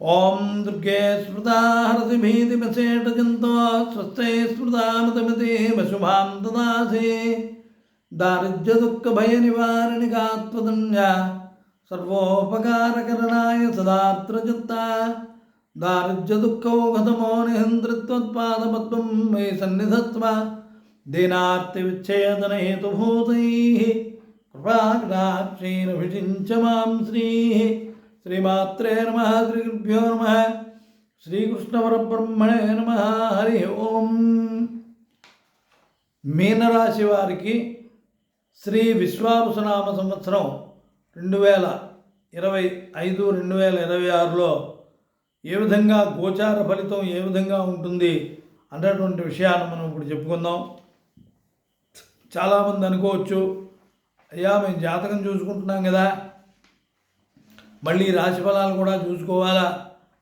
ఓం దుర్గే స్మృతా హరసి భీతిమశేషజంతో స్వస్థై స్మృతామతమితే వశుభాం దదాసి దారిద్ర్య దుఃఖ భయ నివారణి కాత్వదన్య సర్వోపకారకరణాయ సదాత్రజత్త దారిద్ర్య దుఃఖౌఘతమో నిహంతృత్వత్పాదపద్మం మే శ్రీమాత్రే నమ శ్రీగురుభ్యో నమ శ్రీకృష్ణవరబ్రహ్మణే నమ హరి ఓం. మీనరాశి వారికి శ్రీ విశ్వావసనామ సంవత్సరం రెండు వేల ఇరవై ఐదు రెండు వేల ఇరవై ఆరులో ఏ విధంగా గోచార ఫలితం ఏ విధంగా ఉంటుంది అన్నటువంటి విషయాన్ని మనం ఇప్పుడు చెప్పుకుందాం. చాలామంది అనుకోవచ్చు అయ్యా మేము జాతకం చూసుకుంటున్నాం కదా మళ్ళీ రాశి ఫలాలు కూడా చూసుకోవాలా?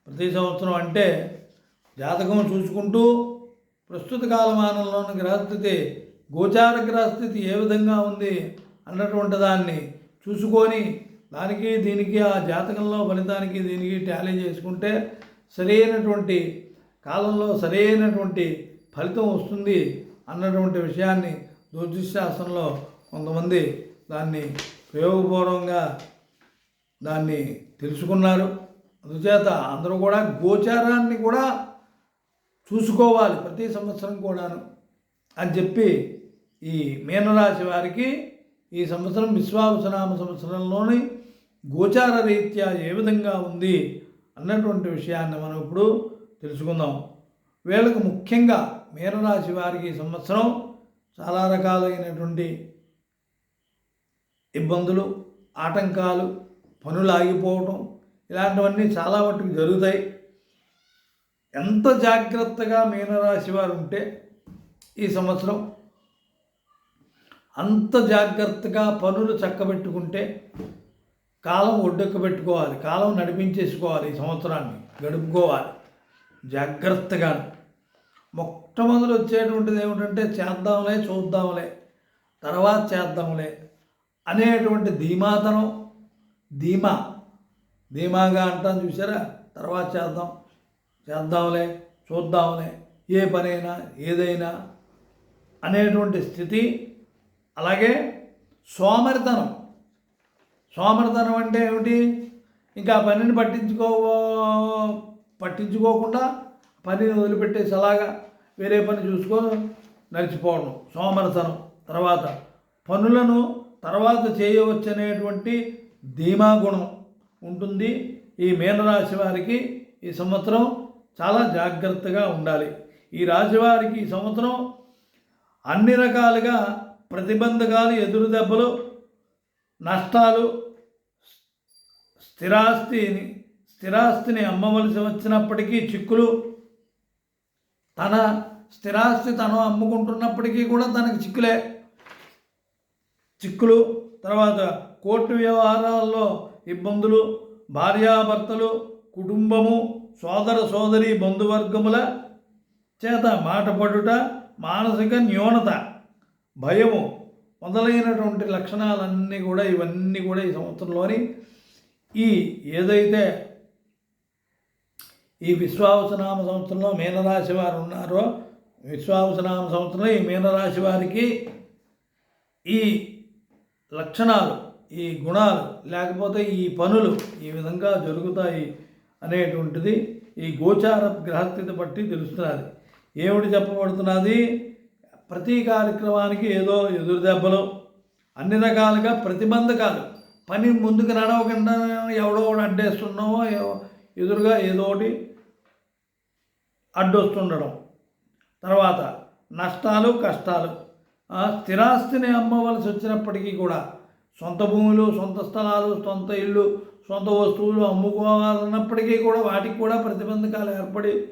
ప్రతి సంవత్సరం అంటే జాతకం చూసుకుంటూ ప్రస్తుత కాలమానంలోని గ్రహస్థితి గోచార గ్రహస్థితి ఏ విధంగా ఉంది అన్నటువంటి దాన్ని చూసుకొని దానికి దీనికి ఆ జాతకంలో ఫలితానికి దీనికి ట్యాలీ చేసుకుంటే సరైనటువంటి కాలంలో సరైనటువంటి ఫలితం వస్తుంది అన్నటువంటి విషయాన్ని జ్యోతిష్శాస్త్రంలో కొంతమంది దాన్ని ప్రయోగపూర్వంగా దాన్ని తెలుసుకున్నారు. అందుచేత అందరూ కూడా గోచారాన్ని కూడా చూసుకోవాలి ప్రతి సంవత్సరం కూడాను అని చెప్పి ఈ మీనరాశి వారికి ఈ సంవత్సరం విశ్వావసనామ సంవత్సరంలోని గోచార రీత్యా ఏ విధంగా ఉంది అన్నటువంటి విషయాన్ని మనం ఇప్పుడు తెలుసుకుందాం. వీళ్ళకు ముఖ్యంగా మీనరాశి వారికి ఈ సంవత్సరం చాలా రకాలైనటువంటి ఇబ్బందులు ఆటంకాలు పనులు ఆగిపోవటం ఇలాంటివన్నీ చాలా మట్టుకు జరుగుతాయి. ఎంత జాగ్రత్తగా మీనరాశి వారు ఉంటే ఈ సంవత్సరం అంత జాగ్రత్తగా పనులు చక్కబెట్టుకుంటే కాలం ఒడ్డుకు పెట్టుకోవాలి కాలం నడిపించేసుకోవాలి ఈ సంవత్సరాన్ని గడుపుకోవాలి. జాగ్రత్తగా మొట్టమొదలు వచ్చేటువంటిది ఏమిటంటే చేద్దాంలే చూద్దాంలే తర్వాత చేద్దాంలే అనేటువంటి ధీమాతనం ధీమా. ధీమాగా అంటాం చూసారా తర్వాత చేద్దాం. చేద్దాంలే చూద్దాంలే. ఏ పనైనా ఏదైనా అనేటువంటి స్థితి. అలాగే సోమరితనం. సోమరితనం అంటే ఏమిటి? ఇంకా పనిని పట్టించుకో పట్టించుకోకుండా పనిని వదిలిపెట్టేసి అలాగా వేరే పని చూసుకొని నడిచిపోవడం. సోమరితనం. తర్వాత పనులను తర్వాత చేయవచ్చనేటువంటి ధీమా గుణం ఉంటుంది. ఈ మీనరాశి వారికి ఈ సంవత్సరం చాలా జాగ్రత్తగా ఉండాలి. ఈ రాశివారికి ఈ సంవత్సరం అన్ని రకాలుగా ప్రతిబంధకాలు ఎదురు దెబ్బలు నష్టాలు స్థిరాస్తిని స్థిరాస్తిని అమ్మవలసి వచ్చినప్పటికీ చిక్కులు తన స్థిరాస్తి తను అమ్ముకుంటున్నప్పటికీ కూడా తనకు చిక్కులే. చిక్కులు తర్వాత కోర్టు వ్యవహారాల్లో ఇబ్బందులు భార్యాభర్తలు కుటుంబము సోదర సోదరి బంధువర్గముల చేత మాట పడుట మానసిక న్యూనత భయము మొదలైనటువంటి లక్షణాలన్నీ కూడా ఇవన్నీ కూడా ఈ సంవత్సరంలోని ఈ ఏదైతే ఈ విశ్వావసనామ సంవత్సరంలో మీనరాశి వారు ఉన్నారో విశ్వావసనామ సంవత్సరంలో ఈ మీనరాశి వారికి ఈ లక్షణాలు ఈ గుణాలు లేకపోతే ఈ పనులు ఈ విధంగా జరుగుతాయి అనేటువంటిది ఈ గోచార గ్రహస్థితి బట్టి తెలుస్తున్నది. ఏమిటి చెప్పబడుతున్నది? ప్రతి కార్యక్రమానికి ఏదో ఎదురు దెబ్బలు అన్ని రకాలుగా ప్రతిబంధకాలు. పని ముందుకు నడవకుండా ఎవడో ఒకటి అడ్డేస్తున్నామో ఎదురుగా ఏదో ఒకటి అడ్డొస్తుండడం. తర్వాత నష్టాలు కష్టాలు. ఆ స్థిరాస్తిని అమ్మవలసి వచ్చినప్పటికీ కూడా సొంత భూములు సొంత స్థలాలు సొంత ఇల్లు సొంత వస్తువులు అమ్ముకోవాలన్నప్పటికీ కూడా వాటికి కూడా ప్రతిబంధకాలు ఏర్పడి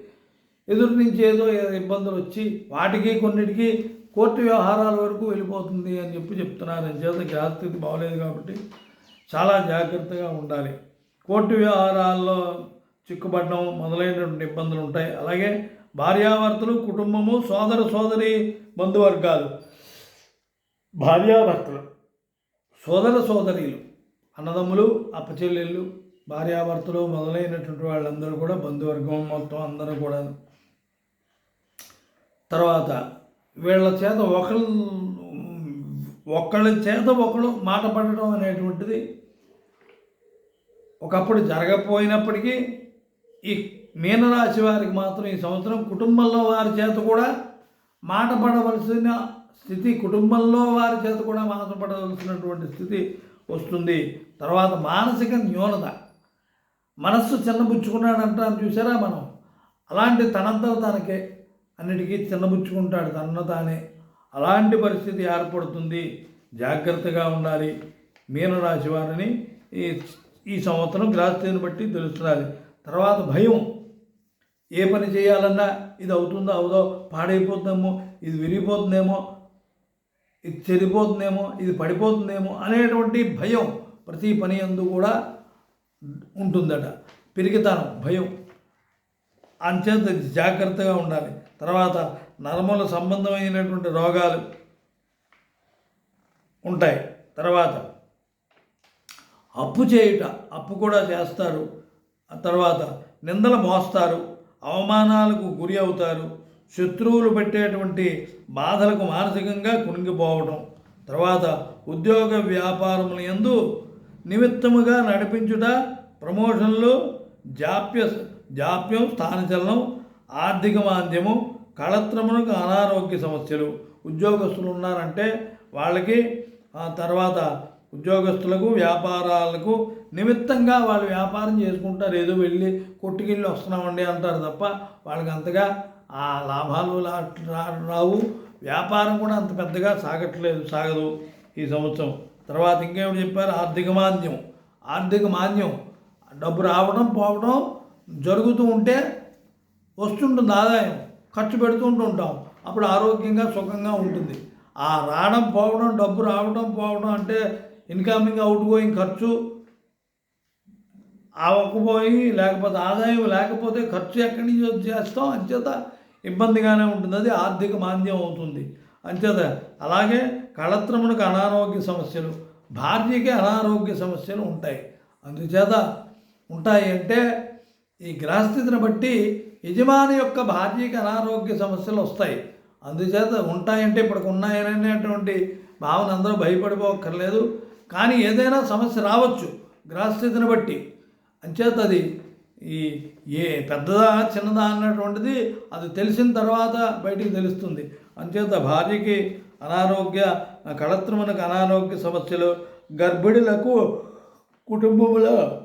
ఎదురు నుంచి ఏదో ఇబ్బందులు వచ్చి వాటికి కొన్నిటికి కోర్టు వ్యవహారాల వరకు వెళ్ళిపోతుంది అని చెప్పి చెప్తున్నారు. అని చేత గ్రహస్థితి బాగలేదు కాబట్టి చాలా జాగ్రత్తగా ఉండాలి. కోర్టు వ్యవహారాల్లో చిక్కుబడడం మొదలైనటువంటి ఇబ్బందులు ఉంటాయి. అలాగే భార్యాభర్తలు కుటుంబము సోదర సోదరి బంధువర్గాలు. భార్యాభర్తలు. సోదర సోదరీలు అన్నదమ్ములు అప్పచెల్లెళ్ళు భార్యాభర్తలు మొదలైనటువంటి వాళ్ళందరూ కూడా బంధువర్గం మొత్తం అందరూ కూడా. తర్వాత వీళ్ళ చేత ఒకళ్ళు ఒకళ్ళ చేత ఒకళ్ళు మాట పడటం అనేటువంటిది ఒకప్పుడు జరగకపోయినప్పటికీ ఈ మీనరాశి వారికి మాత్రం ఈ సంవత్సరం కుటుంబంలో వారి చేత కూడా మాట పడవలసిన స్థితి కుటుంబంలో వారి చేత కూడా మాట పడవలసినటువంటి స్థితి వస్తుంది. తర్వాత మానసిక న్యూనత. మనస్సు చిన్నబుచ్చుకున్నాడంట అంటాను చూసారా మనం? అలాంటి తనంతా తనకే అన్నిటికీ చిన్నబుచ్చుకుంటాడు తనను తానే. అలాంటి పరిస్థితి ఏర్పడుతుంది. జాగ్రత్తగా ఉండాలి. మీనరాశి వారిని ఈ ఈ సంవత్సరం గ్రాస్తిని బట్టి తెలుస్తున్నది తర్వాత భయం. ఏ పని చేయాలన్నా ఇది అవుతుందో అవుదో పాడైపోతుందేమో ఇది విరిగిపోతుందేమో ఇది చెడిపోతుందేమో ఇది పడిపోతుందేమో అనేటువంటి భయం ప్రతి పని ఎందు కూడా ఉంటుందట. పిరికితనం భయం. అంచేత జాగ్రత్తగా ఉండాలి. తర్వాత నరముల సంబంధమైనటువంటి రోగాలు ఉంటాయి. తర్వాత అప్పు చేయుట అప్పు కూడా చేస్తారు. ఆ తర్వాత నిందలు మోస్తారు. అవమానాలకు గురి అవుతారు. శత్రువులు పెట్టేటువంటి బాధలకు మానసికంగా కుణిగిపోవడం తర్వాత ఉద్యోగ వ్యాపారముల యందు నిమిత్తముగా నడిపించుట ప్రమోషన్లు జాప్య జాప్యం స్థానచలనం ఆర్థిక మాంద్యము కళత్రములకు అనారోగ్య సమస్యలు. ఉద్యోగస్తులు ఉన్నారంటే వాళ్ళకి ఆ తర్వాత ఉద్యోగస్తులకు వ్యాపారాలకు నిమిత్తంగా వాళ్ళు వ్యాపారం చేసుకుంటారు. ఏదో వెళ్ళి కొట్టుకెళ్ళి వస్తున్నామండి అంటారు తప్ప వాళ్ళకి అంతగా ఆ లాభాలు రావు. వ్యాపారం కూడా అంత పెద్దగా సాగట్లేదు సాగదు ఈ సంవత్సరం. తర్వాత ఇంకేమిటి చెప్పారు? ఆర్థిక మాంద్యం. ఆర్థిక మాంద్యం. డబ్బు రావడం పోవడం జరుగుతూ ఉంటే వస్తుంటుంది ఆదాయం. ఖర్చు పెడుతుంటూ ఉంటాం. అప్పుడు ఆరోగ్యంగా సుఖంగా ఉంటుంది. ఆ రావడం పోవడం డబ్బు రావడం పోవడం అంటే ఇన్కమింగ్ అవుట్ గోయింగ్ ఖర్చు అవ్వకపోయి లేకపోతే ఆదాయం లేకపోతే ఖర్చు ఎక్కడి నుంచి చేస్తాం అంచేత ఇబ్బందిగానే ఉంటుంది. అది ఆర్థిక మాంద్యం అవుతుంది. అంచేత అలాగే కళత్రమునకు అనారోగ్య సమస్యలు భార్యకి అనారోగ్య సమస్యలు ఉంటాయి. అందుచేత ఉంటాయి అంటే ఈ గ్రహస్థితిని బట్టి యజమాని యొక్క భార్యకి అనారోగ్య సమస్యలు వస్తాయి. అందుచేత ఉంటాయంటే ఇప్పటికి ఉన్నాయనేటువంటి భావన అందరూ భయపడిపోక్కర్లేదు. కానీ ఏదైనా సమస్య రావచ్చు గ్రహస్థితిని బట్టి. అంచేత అది ఈ ఏ పెద్దదా చిన్నదా అన్నటువంటిది అది తెలిసిన తర్వాత బయటికి తెలుస్తుంది. అంచేత భార్యకి అనారోగ్య కళత్రమునకు అనారోగ్య సమస్యలు గర్భిణులకు కుటుంబంలో